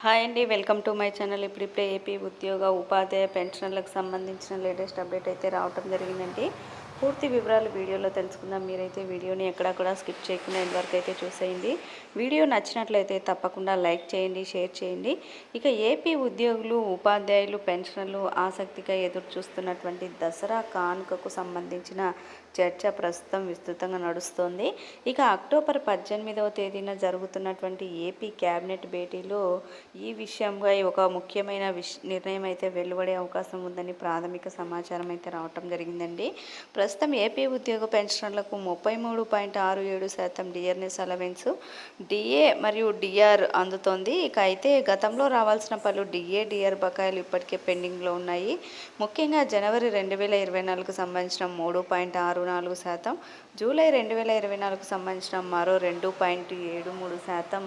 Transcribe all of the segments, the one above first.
Hi అండి welcome to my channel. ఇప్పుడిప్పుడే AP ఉద్యోగ ఉపాధ్యాయ పెన్షన్లకు సంబంధించిన లేటెస్ట్ అప్డేట్ అయితే రావటం జరిగిందండి. పూర్తి వివరాలు వీడియోలో తెలుసుకుందాం. మీరైతే వీడియోని ఎక్కడక్కడ స్కిప్ చేయకుండా ఇంతవరకు అయితే చూసేయండి. వీడియో నచ్చినట్లయితే తప్పకుండా లైక్ చేయండి షేర్ చేయండి. ఇక ఏపీ ఉద్యోగులు ఉపాధ్యాయులు పెన్షనర్లు ఆసక్తిగా ఎదురు చూస్తున్నటువంటి దసరా కానుకకు సంబంధించిన చర్చ ప్రస్తుతం విస్తృతంగా నడుస్తోంది. ఇక అక్టోబర్ పద్దెనిమిదవ తేదీన జరుగుతున్నటువంటి ఏపీ క్యాబినెట్ భేటీలో ఈ విషయంగా ఒక ముఖ్యమైన విష నిర్ణయం అయితే వెలువడే అవకాశం ఉందని ప్రాథమిక సమాచారం అయితే రావటం జరిగిందండి. ప్రస్తుతం ఏపీ ఉద్యోగ పెన్షనర్లకు ముప్పై మూడు పాయింట్ ఆరు ఏడు శాతం డిఆర్ఎస్ అలవెన్స్ డిఏ మరియు డిఆర్ అందుతోంది. ఇక అయితే గతంలో రావాల్సిన పలు డిఏ డిఆర్ బకాయిలు ఇప్పటికే పెండింగ్లో ఉన్నాయి. ముఖ్యంగా జనవరి రెండు వేల ఇరవై నాలుగు సంబంధించిన మూడు పాయింట్ ఆరు నాలుగు శాతం. జూలై రెండు వేల ఇరవై నాలుగు సంబంధించిన మరో రెండు పాయింట్ ఏడు మూడు శాతం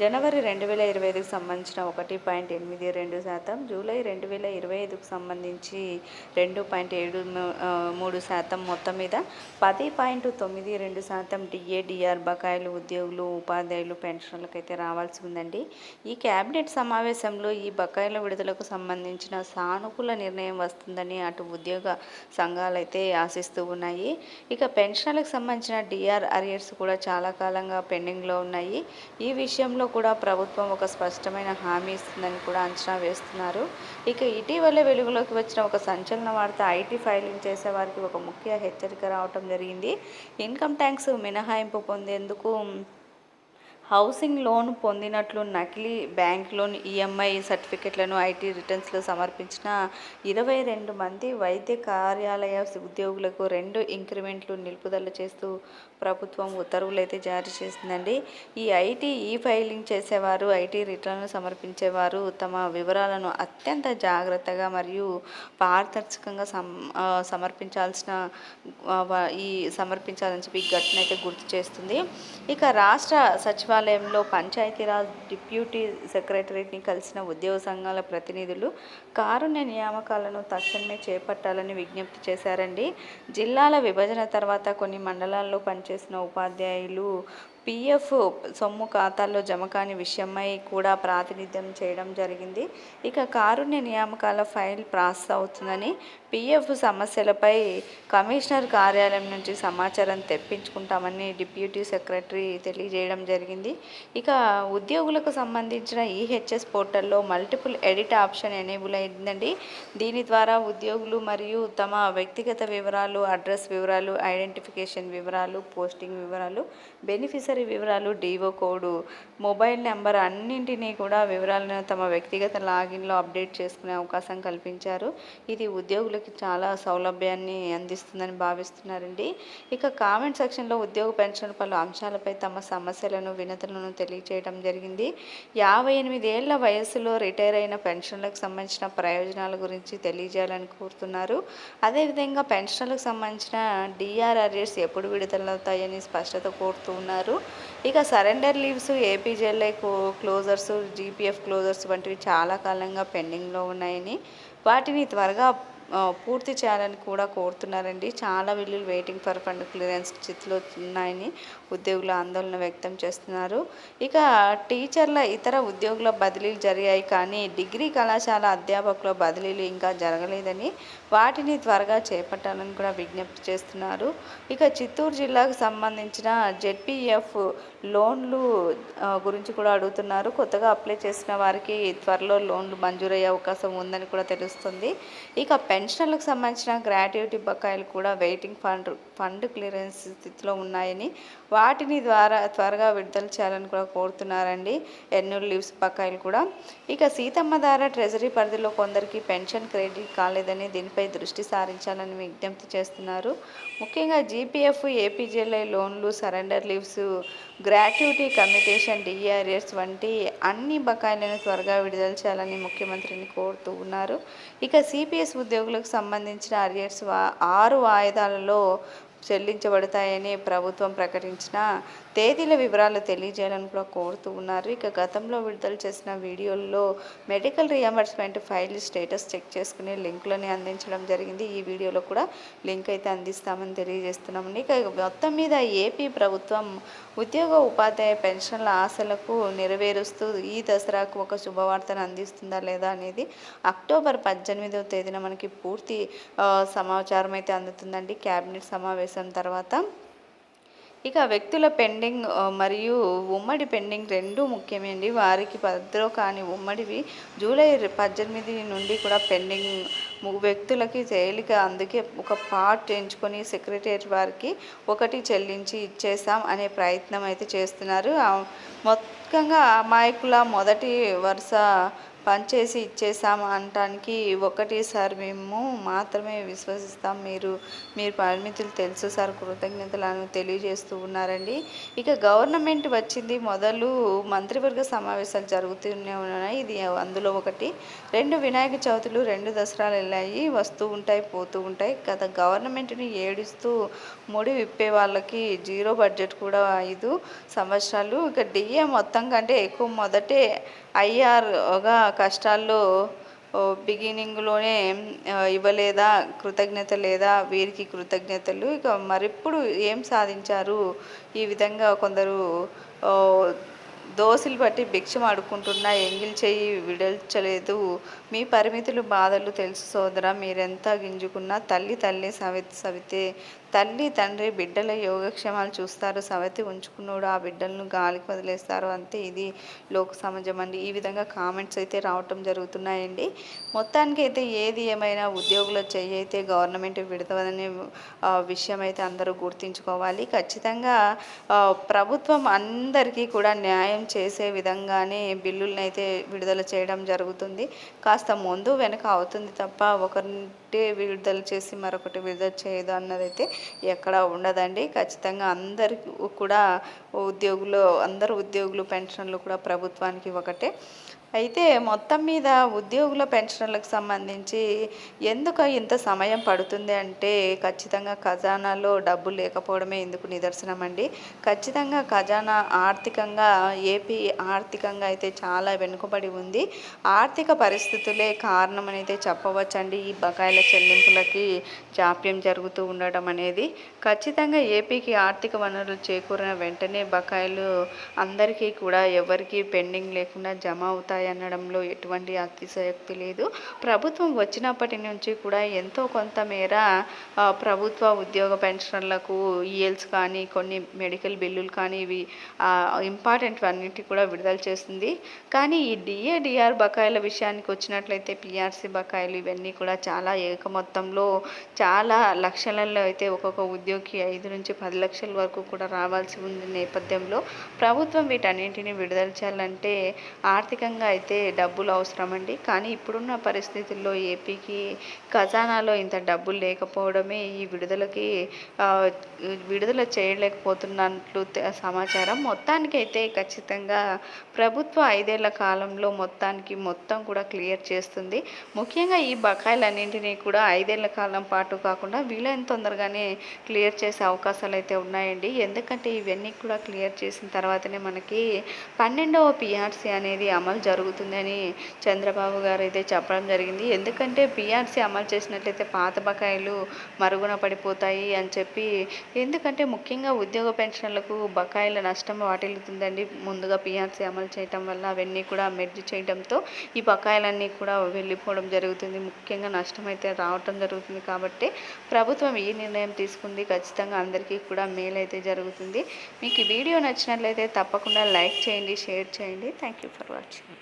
జనవరి రెండు వేల ఇరవై ఐదుకు సంబంధించిన ఒకటి పాయింట్ ఎనిమిది రెండు శాతం జూలై రెండు వేల ఇరవై ఐదుకు సంబంధించి రెండు పాయింట్ ఏడు మూడు శాతం మొత్తం మీద పది పాయింట్ తొమ్మిది రెండు శాతం డిఏడిఆర్ బకాయిలు ఉద్యోగులు ఉపాధ్యాయులు పెన్షన్లకు అయితే రావాల్సి ఉందండి. ఈ కేబినెట్ సమావేశంలో ఈ బకాయిల విడుదలకు సంబంధించిన సానుకూల నిర్ణయం వస్తుందని అటు ఉద్యోగ సంఘాలు అయితే ఆశిస్తూ ఉన్నాయి. ఇక పెన్షన్లకు సంబంధించిన డిఆర్ అరియర్స్ కూడా చాలా కాలంగా పెండింగ్లో ఉన్నాయి. ఈ విషయంలో కూడా ప్రభుత్వం ఒక స్పష్టమైన హామీ ఇస్తుందని కూడా అంచనా వేస్తున్నారు. ఇక ఇటీవల వెలుగులోకి వచ్చిన ఒక సంచలన వార్త ఐటీ ఫైలింగ్ చేసే వారికి ఒక ముఖ్య హెచ్చరిక రావటం జరిగింది. ఇన్కమ్ ట్యాక్స్ మినహాయింపు పొందేందుకు హౌసింగ్ లోన్ పొందినట్లు నకిలీ బ్యాంక్ లోన్ ఈఎంఐ సర్టిఫికెట్లను ఐటీ రిటర్న్స్లో సమర్పించిన ఇరవై రెండు మంది వైద్య కార్యాలయ ఉద్యోగులకు రెండు ఇంక్రిమెంట్లు నిలుపుదల చేస్తూ ప్రభుత్వం ఉత్తర్వులు అయితే జారీ చేసిందండి. ఈ ఐటీ ఈ ఫైలింగ్ చేసేవారు ఐటీ రిటర్న్లు సమర్పించేవారు తమ వివరాలను అత్యంత జాగ్రత్తగా మరియు పారదర్శకంగా సమర్పించాల్సిన ఈ సమర్పించాలని చెప్పి ఘటన అయితే గుర్తు చేస్తుంది. ఇక రాష్ట్ర సచివ సచివాలయంలో పంచాయతీరాజ్ డిప్యూటీ సెక్రటరీని కలిసిన ఉద్యోగ సంఘాల ప్రతినిధులు కారుణ్య నియామకాలను తక్షణమే చేపట్టాలని విజ్ఞప్తి చేశారండి. జిల్లాల విభజన తర్వాత కొన్ని మండలాల్లో పనిచేసిన ఉపాధ్యాయులు పిఎఫ్ సొమ్ము ఖాతాల్లో జమ కాని విషయమై కూడా ప్రాతినిధ్యం చేయడం జరిగింది. ఇక కారుణ్య నియామకాల ఫైల్ ప్రాసెస్ అవుతుందని పిఎఫ్ సమస్యలపై కమిషనర్ కార్యాలయం నుంచి సమాచారం తెప్పించుకుంటామని డిప్యూటీ సెక్రటరీ తెలియజేయడం జరిగింది. ఇక ఉద్యోగులకు సంబంధించిన ఈహెచ్ఎస్ పోర్టల్లో మల్టిపుల్ ఎడిట్ ఆప్షన్ ఎనేబుల్ అయిందండి. దీని ద్వారా ఉద్యోగులు మరియు తమ వ్యక్తిగత వివరాలు అడ్రస్ వివరాలు ఐడెంటిఫికేషన్ వివరాలు పోస్టింగ్ వివరాలు బెనిఫిషరీ వివరాలు డీవో కోడ్ మొబైల్ నెంబర్ అన్నింటినీ కూడా వివరాలను తమ వ్యక్తిగత లాగిన్లో అప్డేట్ చేసుకునే అవకాశం కల్పించారు. ఇది ఉద్యోగులకి చాలా సౌలభ్యాన్ని అందిస్తుందని భావిస్తున్నారండి. ఇక కామెంట్ సెక్షన్లో ఉద్యోగ పెన్షన్ పలు అంశాలపై తమ సమస్యలను వినతులను తెలియచేయడం జరిగింది. యాభై ఎనిమిదేళ్ళ వయసులో రిటైర్ అయిన పెన్షన్లకు సంబంధించిన ప్రయోజనాల గురించి తెలియజేయాలని కోరుతున్నారు. అదేవిధంగా పెన్షన్లకు సంబంధించిన డిఆర్ఆర్ఎస్ ఎప్పుడు విడుదలవుతాయని స్పష్టత కోరుతూ ఉన్నారు. ఇక surrender leaves APGLI closures GPF closures వంటివి చాలా కాలంగా పెండింగ్లో ఉన్నాయని వాటిని త్వరగా పూర్తి చేయాలని కూడా కోరుతున్నారండి. చాలా బిల్లులు వెయిటింగ్ ఫర్ ఫండ్ క్లియరెన్స్ స్థితిలో ఉన్నాయని ఉద్యోగులు ఆందోళన వ్యక్తం చేస్తున్నారు. ఇక టీచర్ల ఇతర ఉద్యోగుల బదిలీలు జరిగాయి కానీ డిగ్రీ కళాశాల అధ్యాపకుల బదిలీలు ఇంకా జరగలేదని వాటిని త్వరగా చేపట్టాలని కూడా విజ్ఞప్తి చేస్తున్నారు. ఇక చిత్తూరు జిల్లాకు సంబంధించిన జెడ్పీఎఫ్ లోన్లు గురించి కూడా అడుగుతున్నారు. కొత్తగా అప్లై చేసిన వారికి త్వరలో లోన్లు మంజూరయ్యే అవకాశం ఉందని కూడా తెలుస్తుంది. ఇక పెన్షన్లకు సంబంధించిన గ్రాట్యుటీ బకాయిలు కూడా వెయిటింగ్ ఫండ్ ఫండ్ క్లియరెన్స్ స్థితిలో ఉన్నాయని వాటిని ద్వారా త్వరగా విడుదల చేయాలని కూడా కోరుతున్నారండి. ఎన్యూల్ లీవ్స్ బకాయిలు కూడా. ఇక సీతమ్మ ద్వారా ట్రెజరీ పరిధిలో కొందరికి పెన్షన్ క్రెడిట్ కాలేదని దీనిపై దృష్టి సారించాలని విజ్ఞప్తి చేస్తున్నారు. ముఖ్యంగా జీపీఎఫ్ ఏపీజీఎల్ఐ లోన్లు surrender leaves gratuity communication DRs వంటి అన్ని బకాయిలను త్వరగా విడుదల చేయాలని ముఖ్యమంత్రిని కోరుతూ ఉన్నారు. ఇక సిపిఎస్ ఉద్యోగులకు సంబంధించిన అరియర్స్ ఆరు వాయిదాలలో చెల్లించబడతాయని ప్రభుత్వం ప్రకటించిన తేదీల వివరాలు తెలియజేయాలని కూడా కోరుతూ ఉన్నారు. ఇక గతంలో విడుదల చేసిన వీడియోల్లో medical reimbursement file status check చేసుకునే లింకులని అందించడం జరిగింది. ఈ వీడియోలో కూడా లింక్ అయితే అందిస్తామని తెలియజేస్తున్నామండి ఇక మొత్తం మీద ఏపీ ప్రభుత్వం ఉద్యోగ ఉపాధ్యాయ పెన్షన్ల ఆశలకు నెరవేరుస్తూ ఈ దసరాకు ఒక శుభవార్తను అందిస్తుందా లేదా అనేది అక్టోబర్ పద్దెనిమిదవ తేదీన మనకి పూర్తి సమాచారం అయితే అందుతుందండి. క్యాబినెట్ సమావేశం తర్వాత ఇక వ్యక్తుల పెండింగ్ మరియు ఉమ్మడి పెండింగ్ రెండు ముఖ్యమండి వారికి పద్రో కానీ ఉమ్మడివి జూలై పద్దెనిమిది నుండి కూడా పెండింగ్. వ్యక్తులకి తేలిక అందుకే ఒక పార్ట్ ఎంచుకొని సెక్రటరీ వారికి ఒకటి చెల్లించి ఇచ్చేసాం అనే ప్రయత్నం అయితే చేస్తున్నారు. మొత్తంగా అమాయకుల మొదటి వరుస పనిచేసి ఇచ్చేసాం అనటానికి ఒకటి సార్ మేము మాత్రమే విశ్వసిస్తాం. మీరు మీరు పరిమితులు తెలుసు సార్ కృతజ్ఞతలను తెలియజేస్తూ ఉన్నారండి. ఇక గవర్నమెంట్ వచ్చింది. మొదలు మంత్రివర్గ సమావేశాలు జరుగుతూనే ఉన్నాయి. ఇది అందులో ఒకటి. రెండు వినాయక చవితులు రెండు దసరాలు వెళ్ళాయి. వస్తూ ఉంటాయి పోతూ ఉంటాయి. గత గవర్నమెంట్ని ఏడుస్తూ ముడి విప్పే వాళ్ళకి జీరో బడ్జెట్ కూడా ఐదు సంవత్సరాలు. ఇక డిఏ మొత్తం కంటే ఎక్కువ మొదటే ఐఆర్గా కష్టాల్లో బిగినింగ్లోనే ఇవ్వలేదా కృతజ్ఞత లేదా వీరికి కృతజ్ఞతలు. ఇక మరిప్పుడు ఏం సాధించారు? ఈ విధంగా కొందరు దోశలు బట్టి భిక్షం అడుక్కుంటున్నా ఎంగిల్ చేయి విడల్చలేదు. మీ పరిమితులు బాధలు తెలుసు సోదరా మీరెంత గింజుకున్నా తల్లి తల్లి సవి సవితే తల్లి తండ్రి బిడ్డల యోగక్షేమాలు చూస్తారు. సవతి ఉంచుకున్నాడు ఆ బిడ్డలను గాలికి వదిలేస్తారు అంతే ఇది లోక సమాజం అండి. ఈ విధంగా కామెంట్స్ అయితే రావటం జరుగుతున్నాయండి. మొత్తానికి అయితే ఏది ఏమైనా ఉద్యోగుల చెయ్యి అయితే గవర్నమెంట్ విడతదనే విషయం అయితే అందరూ గుర్తించుకోవాలి. ఖచ్చితంగా ప్రభుత్వం అందరికీ కూడా న్యాయం చేసే విధంగానే బిల్లులను అయితే విడుదల చేయడం జరుగుతుంది. కాస్త ముందు వెనక అవుతుంది తప్ప ఒకరి విడుదల చేసి మరొకటి విడుదల చేయదు అన్నదైతే ఎక్కడ ఉండదండి. ఖచ్చితంగా అందరికీ కూడా ఉద్యోగులు అందరు ఉద్యోగులు పెన్షన్లు కూడా ప్రభుత్వానికి ఒకటే. అయితే మొత్తం మీద ఉద్యోగుల పెన్షన్లకు సంబంధించి ఎందుకు ఇంత సమయం పడుతుంది అంటే ఖచ్చితంగా ఖజానాలో డబ్బు లేకపోవడమే ఇందుకు నిదర్శనం అండి. ఖచ్చితంగా ఖజానా ఆర్థికంగా ఏపీ ఆర్థికంగా అయితే చాలా వెనుకబడి ఉంది. ఆర్థిక పరిస్థితులే కారణం అయితే చెప్పవచ్చండి. ఈ బకాయిల చెల్లింపులకి జాప్యం జరుగుతూ ఉండడం అనేది. ఖచ్చితంగా ఏపీకి ఆర్థిక వనరులు చేకూరిన వెంటనే బకాయిలు అందరికీ కూడా ఎవరికీ పెండింగ్ లేకుండా జమ అవుతాయి. అనడంలో ఎటువంటి అతిశయోక్తి లేదు. ప్రభుత్వం వచ్చినప్పటి నుంచి కూడా ఎంతో కొంత మేర ప్రభుత్వ ఉద్యోగ పెన్షన్లకు ఈఎల్స్ కానీ కొన్ని మెడికల్ బిల్లులు కానీ ఇవి ఇంపార్టెంట్ అన్నిటి కూడా విడుదల చేస్తుంది కానీ ఈ డిఏడిఆర్ బకాయిల విషయానికి వచ్చినట్లయితే పిఆర్సీ బకాయిలు ఇవన్నీ కూడా చాలా ఏక మొత్తంలో చాలా లక్షలలో అయితే ఒక్కొక్క ఉద్యోగి ఐదు నుంచి పది లక్షల వరకు కూడా రావాల్సి ఉంది నేపథ్యంలో. ప్రభుత్వం వీటన్నింటినీ విడుదల చేయాలంటే ఆర్థికంగా అయితే డబ్బులు అవసరమండి. కానీ ఇప్పుడున్న పరిస్థితుల్లో ఏపీకి ఖజానాలో ఇంత డబ్బులు లేకపోవడమే ఈ విడుదలకి విడుదల చేయలేకపోతున్నట్లు సమాచారం. మొత్తానికి అయితే ఖచ్చితంగా ప్రభుత్వ ఐదేళ్ళ కాలంలో మొత్తానికి మొత్తం కూడా క్లియర్ చేస్తుంది. ముఖ్యంగా ఈ బకాయిలన్నింటినీ కూడా ఐదేళ్ళ కాలం పాటు కాకుండా వీలైన తొందరగానే క్లియర్ చేసే అవకాశాలు అయితే ఉన్నాయండి. ఎందుకంటే ఇవన్నీ కూడా క్లియర్ చేసిన తర్వాతనే మనకి పన్నెండవ పిఆర్సీ అనేది అమలు జరుగుతుంది జరుగుతుందని చంద్రబాబు గారు అయితే చెప్పడం జరిగింది. ఎందుకంటే పిఆర్సీ అమలు చేసినట్లయితే పాత బకాయిలు మరుగున పడిపోతాయి అని చెప్పి ఎందుకంటే ముఖ్యంగా ఉద్యోగ పెన్షన్లకు బకాయిల నష్టం వాటిల్లుతుందండి. ముందుగా పిఆర్సీ అమలు చేయటం వల్ల అవన్నీ కూడా మెర్జ్ చేయడంతో ఈ బకాయిలన్నీ కూడా వెళ్ళిపోవడం జరుగుతుంది. ముఖ్యంగా నష్టం అయితే రావటం జరుగుతుంది కాబట్టి ప్రభుత్వం ఈ నిర్ణయం తీసుకుంది. ఖచ్చితంగా అందరికీ కూడా మేలైతే జరుగుతుంది. మీకు ఈ వీడియో నచ్చినట్లయితే తప్పకుండా లైక్ చేయండి షేర్ చేయండి. Thank you for watching.